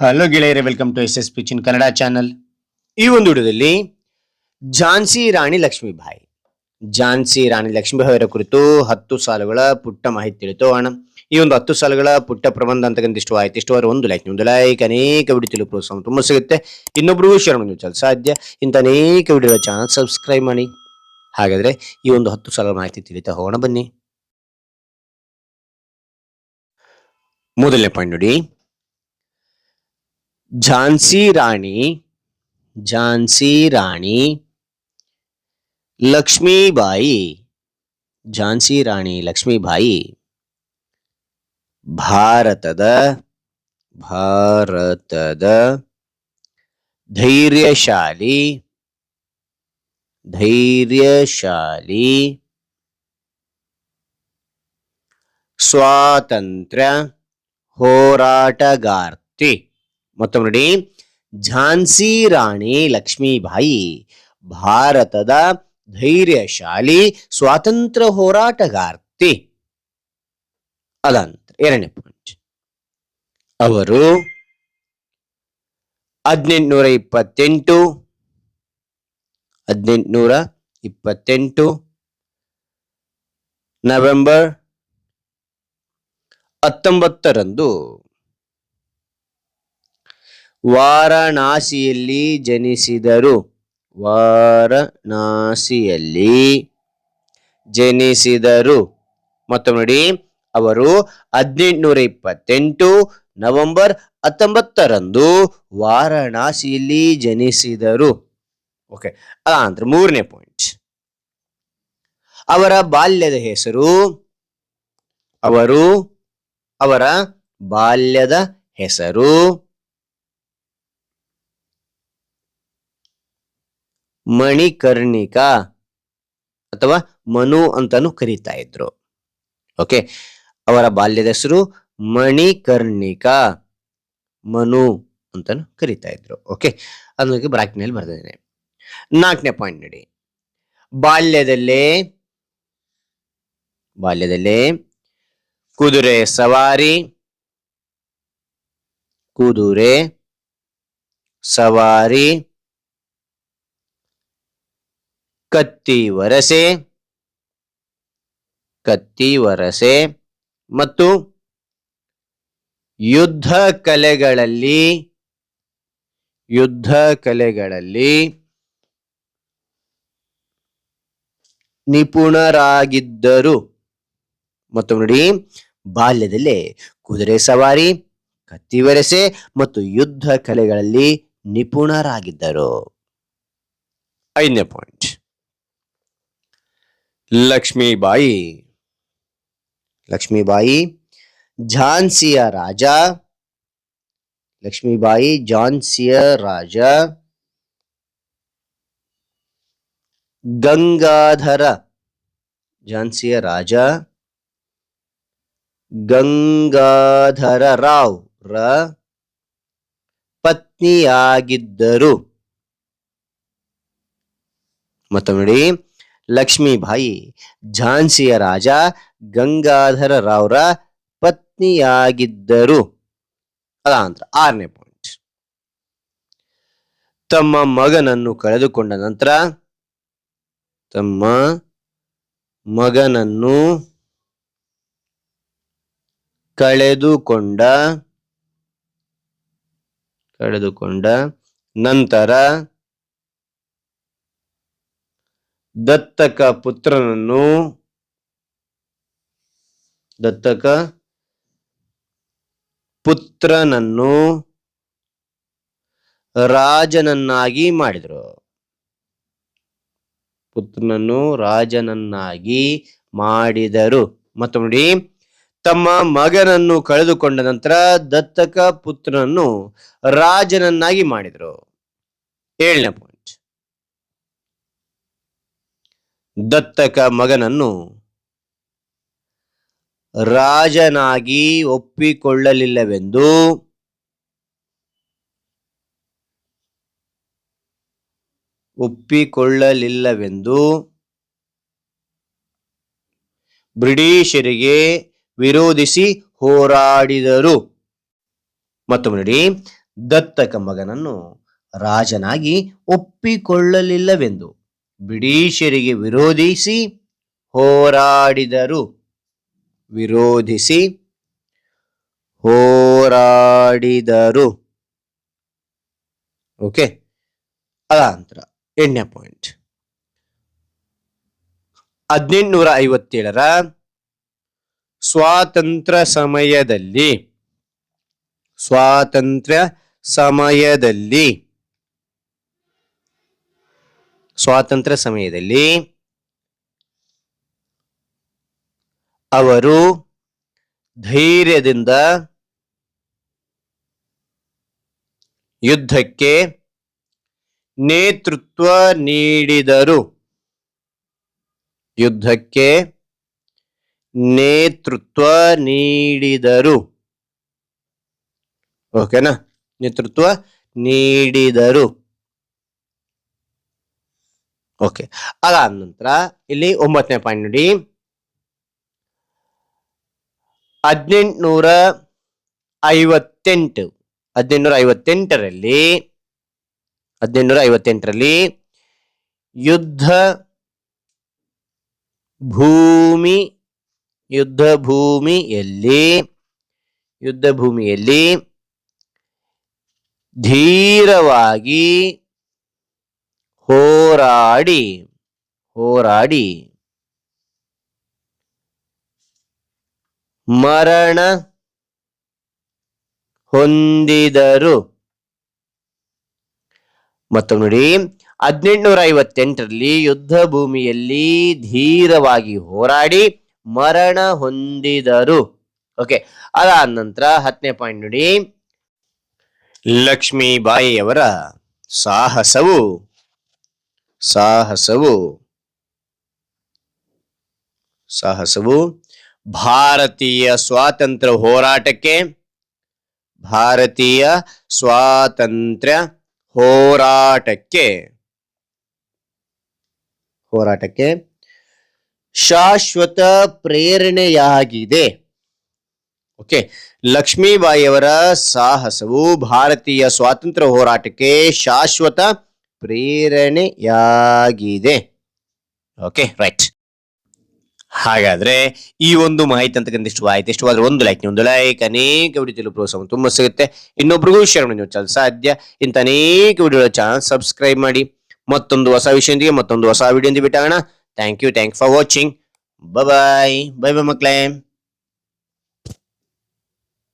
Hello ಗೆಳೆಯರೇ welcome to S S ಪಿಚಿನ್ Kannada channel ಈ ಒಂದು ವಿಡಿಯೋದಲ್ಲಿ ಝಾನ್ಸಿ ರಾಣಿ ಲಕ್ಷ್ಮೀಬಾಯಿ. ಝಾನ್ಸಿ ರಾಣಿ ಲಕ್ಷ್ಮೀಬಾಯಿ ಅವರ ಕುರಿತು ಹತ್ತು ಸಾಲುಗಳ ಪುಟ್ಟ ಮಾಹಿತಿ ತಿಳಿತೋಣ ಈ ಒಂದು ಹತ್ತು ಸಾಲುಗಳ ಪುಟ್ಟ ಪ್ರಬಂಧ ಅಂತಕ್ಕಂಥ ಇಷ್ಟವಾಯ್ತು. ಇಷ್ಟವಾರ ಒಂದು ಲೈಕ್ ಒಂದು ಲೈಕ್ ಅನೇಕ ವಿಡಿಯೋ ತಿಳಿ ಪ್ರೋತ್ಸಾಹ ತುಂಬ ಸಿಗುತ್ತೆ. ಇನ್ನೊಬ್ರಿಗೂ ಶೇರ್ ಮಾಡಿ ಸಾಧ್ಯ. ಇಂಥ ಅನೇಕ ವಿಡಿಯೋ ಚಾನಲ್ ಸಬ್ಸ್ಕ್ರೈಬ್ ಮಾಡಿ. ಹಾಗಾದ್ರೆ ಈ ಒಂದು ಹತ್ತು ಸಾಲುಗಳ ಮಾಹಿತಿ ತಿಳಿತಾ ಹೋಗೋಣ ಬನ್ನಿ. ಮೊದಲನೇ ಪಾಯಿಂಟ್ ನೋಡಿ. ಝಾನ್ಸಿ ರಾಣಿ ಝಾನ್ಸಿ ರಾಣಿ ಲಕ್ಷ್ಮೀಬಾಯಿ ಝಾನ್ಸಿ ರಾಣಿ ಲಕ್ಷ್ಮೀಬಾಯಿ ಭಾರತದ ಭಾರತದ ಧೈರ್ಯಶಾಲಿ ಧೈರ್ಯಶಾಲಿ ಸ್ವಾತಂತ್ರ್ಯ ಹೋರಾಟಗಾರ್ತಿ ಮತ್ತೊಮ್ಮೆ ನೋಡಿ. ಝಾನ್ಸಿ ರಾಣಿ ಲಕ್ಷ್ಮೀಬಾಯಿ ಭಾರತದ ಧೈರ್ಯಶಾಲಿ ಸ್ವಾತಂತ್ರ್ಯ ಹೋರಾಟಗಾರ್ತಿ. ಅದಂತ ಎರಡನೇ ಪಾಯಿಂಟ್ ಅವರು ಹದಿನೆಂಟುನೂರ ಇಪ್ಪತ್ತೆಂಟು ಹದಿನೆಂಟುನೂರ ಇಪ್ಪತ್ತೆಂಟು, ನವೆಂಬರ್ ಹತ್ತೊಂಬತ್ತರಂದು ವಾರಣಾಸಿಯಲ್ಲಿ ಜನಿಸಿದರು. ವಾರಣಾಸಿಯಲ್ಲಿ ಜನಿಸಿದರು. ಮತ್ತೊಮ್ಮೆ ನೋಡಿ, ಅವರು ಹದಿನೆಂಟುನೂರ ಇಪ್ಪತ್ತೆಂಟು ನವೆಂಬರ್ ಹತ್ತೊಂಬತ್ತರಂದು ವಾರಣಾಸಿಯಲ್ಲಿ ಜನಿಸಿದರು. ಓಕೆ ಅಂದ್ರೆ ಮೂರನೇ ಪಾಯಿಂಟ್ ಅವರ ಬಾಲ್ಯದ ಹೆಸರು, ಅವರು ಅವರ ಬಾಲ್ಯದ ಹೆಸರು ಮಣಿಕರ್ಣಿಕಾ ಅಥವಾ ಮನು ಅಂತಾನು ಕರೀತಾ ಇದ್ರು. ಓಕೆ, ಅವರ ಬಾಲ್ಯದ ಹೆಸರು ಮಣಿಕರ್ಣಿಕಾ, ಮನು ಅಂತಾನು ಕರೀತಾ ಇದ್ರು. ಓಕೆ, ಅದಕ್ಕೆ ಬ್ರಾಕ್ನಲ್ಲಿ ಬರ್ತಿದ್ದೇನೆ ನಾಲ್ಕನೇ ಪಾಯಿಂಟ್ ನೋಡಿ. ಬಾಲ್ಯದಲ್ಲೇ ಬಾಲ್ಯದಲ್ಲೇ ಕುದುರೆ ಸವಾರಿ ಕುದುರೆ ಸವಾರಿ ಕತ್ತಿ ವರಸೆ ಕತ್ತಿ ವರಸೆ ಮತ್ತು ಯುದ್ಧ ಕಲೆಗಳಲ್ಲಿ ಯುದ್ಧ ಕಲೆಗಳಲ್ಲಿ ನಿಪುಣರಾಗಿದ್ದರು. ಮತ್ತು ನೋಡಿ, ಬಾಲ್ಯದಲ್ಲಿ ಕುದುರೆ ಸವಾರಿ, ಕತ್ತಿ ವರಸೆ ಮತ್ತು ಯುದ್ಧ ಕಲೆಗಳಲ್ಲಿ ನಿಪುಣರಾಗಿದ್ದರು. ಐದನೇ ಪಾಯಿಂಟ್ ಲಕ್ಷ್ಮೀಬಾಯಿ. ಲಕ್ಷ್ಮೀಬಾಯಿ, ಝಾನ್ಸಿಯ ರಾಜ. ಲಕ್ಷ್ಮೀಬಾಯಿ, ಝಾನ್ಸಿಯ ರಾಜ. ಗಂಗಾಧರ, ಝಾನ್ಸಿಯ ರಾಜ. ಗಂಗಾಧರ ರಾವ್ ರ ಪತ್ನಿಯಾಗಿದ್ದರು. ಮತ್ತೊಮ್ಮೆ ನೋಡಿ. ಲಕ್ಷ್ಮೀಬಾಯಿ ಝಾನ್ಸಿಯ ರಾಜ ಗಂಗಾಧರ ರಾವ್ರ ಪತ್ನಿಯಾಗಿದ್ದರು. ಅದಾಂತರ ಆರನೇ ಪಾಯಿಂಟ್ ತಮ್ಮ ಮಗನನ್ನು ಕಳೆದುಕೊಂಡ ನಂತರ ತಮ್ಮ ಮಗನನ್ನು ಕಳೆದುಕೊಂಡ ಕಳೆದುಕೊಂಡ ನಂತರ ದತ್ತಕ ಪುತ್ರನನ್ನು ದತ್ತಕ ಪುತ್ರನನ್ನು ರಾಜನನ್ನಾಗಿ ಮಾಡಿದರು. ಪುತ್ರನನ್ನು ರಾಜನನ್ನಾಗಿ ಮಾಡಿದರು. ಮತ್ತು ನೋಡಿ, ತಮ್ಮ ಮಗನನ್ನು ಕಳೆದುಕೊಂಡ ನಂತರ ದತ್ತಕ ಪುತ್ರನನ್ನು ರಾಜನನ್ನಾಗಿ ಮಾಡಿದರು. ಏಳನೇ ಪಾಯಿಂಟ್ ದತ್ತಕ ಮಗನನ್ನು ರಾಜನಾಗಿ ಒಪ್ಪಿಕೊಳ್ಳಲಿಲ್ಲವೆಂದು ಒಪ್ಪಿಕೊಳ್ಳಲಿಲ್ಲವೆಂದು ಬ್ರಿಟಿಷರಿಗೆ ವಿರೋಧಿಸಿ ಹೋರಾಡಿದರು. ಮತ್ತೊಮ್ಮೆ ನೋಡಿ ದತ್ತಕ ಮಗನನ್ನು ರಾಜನಾಗಿ ಒಪ್ಪಿಕೊಳ್ಳಲಿಲ್ಲವೆಂದು. ಬ್ರಿಟಿಷರಿಗೆ ವಿರೋಧಿಸಿ ಹೋರಾಡಿದರು. ವಿರೋಧಿಸಿ ಹೋರಾಡಿದರು. ಓಕೆ ಅದಾಂತರ ಎಂಟನೇ ಪಾಯಿಂಟ್ ಹದಿನೆಂಟುನೂರ ಐವತ್ತೇಳರ ಸ್ವಾತಂತ್ರ್ಯ ಸಮಯದಲ್ಲಿ ಸ್ವಾತಂತ್ರ್ಯ ಸಮಯದಲ್ಲಿ ಸ್ವಾತಂತ್ರ್ಯ ಸಮಯದಲ್ಲಿ ಅವರು ಧೈರ್ಯದಿಂದ ಯುದ್ಧಕ್ಕೆ ನೇತೃತ್ವ ನೀಡಿದರು. ಯುದ್ಧಕ್ಕೆ ನೇತೃತ್ವ ನೀಡಿದರು. ಓಕೆನಾ ನೇತೃತ್ವ ನೀಡಿದರು. ಓಕೆ ಅದಾದ ನಂತರ ಇಲ್ಲಿ ಒಂಬತ್ತನೇ ಪಾಯಿಂಟ್ ನೋಡಿ. ಹದಿನೆಂಟುನೂರ ಐವತ್ತೆಂಟು ಹದಿನೆಂಟುನೂರ ಐವತ್ತೆಂಟರಲ್ಲಿ ಹದಿನೆಂಟುನೂರ ಐವತ್ತೆಂಟರಲ್ಲಿ ಯುದ್ಧ ಭೂಮಿ, ಯುದ್ಧ ಭೂಮಿಯಲ್ಲಿ ಯುದ್ಧ ಭೂಮಿಯಲ್ಲಿ ಧೀರವಾಗಿ ಹೋರಾಡಿ ಹೋರಾಡಿ. ಮರಣ ಹೊಂದಿದರು. ಮತ್ತು ನೋಡಿ ಹದಿನೆಂಟುನೂರ ಐವತ್ತೆಂಟರಲ್ಲಿ ಯುದ್ಧ ಭೂಮಿಯಲ್ಲಿ ಧೀರವಾಗಿ ಹೋರಾಡಿ ಮರಣ ಹೊಂದಿದರು. ಓಕೆ, ಅದಾದ ನಂತರ ಹತ್ತನೇ ಪಾಯಿಂಟ್ ನೋಡಿ, ಲಕ್ಷ್ಮೀಬಾಯಿಯವರ ಸಾಹಸವು ಸಾಹಸವು. ಸಾಹಸವು ಭಾರತೀಯ ಸ್ವಾತಂತ್ರ್ಯ ಹೋರಾಟಕ್ಕೆ, ಭಾರತೀಯ ಸ್ವಾತಂತ್ರ್ಯ ಹೋರಾಟಕ್ಕೆ ಹೋರಾಟಕ್ಕೆ ಶಾಶ್ವತ ಪ್ರೇರಣೆಯಾಗಿದೆ. ಓಕೆ, ಲಕ್ಷ್ಮೀಬಾಯಿಯವರ ಸಾಹಸವು ಭಾರತೀಯ ಸ್ವಾತಂತ್ರ್ಯ ಹೋರಾಟಕ್ಕೆ ಶಾಶ್ವತ ಪ್ರೇರಣೆಯಾಗಿದೆ. ಓಕೆ ರೈಟ್ ಹಾಗಾದ್ರೆ ಈ ಒಂದು ಮಾಹಿತಿ ಅಂತಕ್ಕಂಥ ಇಷ್ಟವಾಯ್ತು. ಇಷ್ಟವಾದ್ರೆ ಒಂದು ಲೈಕ್ ಒಂದು ಲೈಕ್ ಅನೇಕ ವಿಡಿಯೋ ಪ್ರೋತ್ಸಾಹ ತುಂಬ ಸಿಗುತ್ತೆ. ಇನ್ನೊಬ್ರಿಗೂ ಶೇರ್ ಮಾಡಿ ನೀವು ಸಾಧ್ಯ. ಇಂಥ ಅನೇಕ ವಿಡಿಯೋ ಚಾನಲ್ ಸಬ್ಸ್ಕ್ರೈಬ್ ಮಾಡಿ. ಮತ್ತೊಂದು ಹೊಸ ವಿಷಯದೊಂದಿಗೆ ಮತ್ತೊಂದು ಹೊಸ video ಬಿಟ್ಟಾಗೋಣ thank you thank for watching bye bye bye ಮಕ್ಕಳೇ.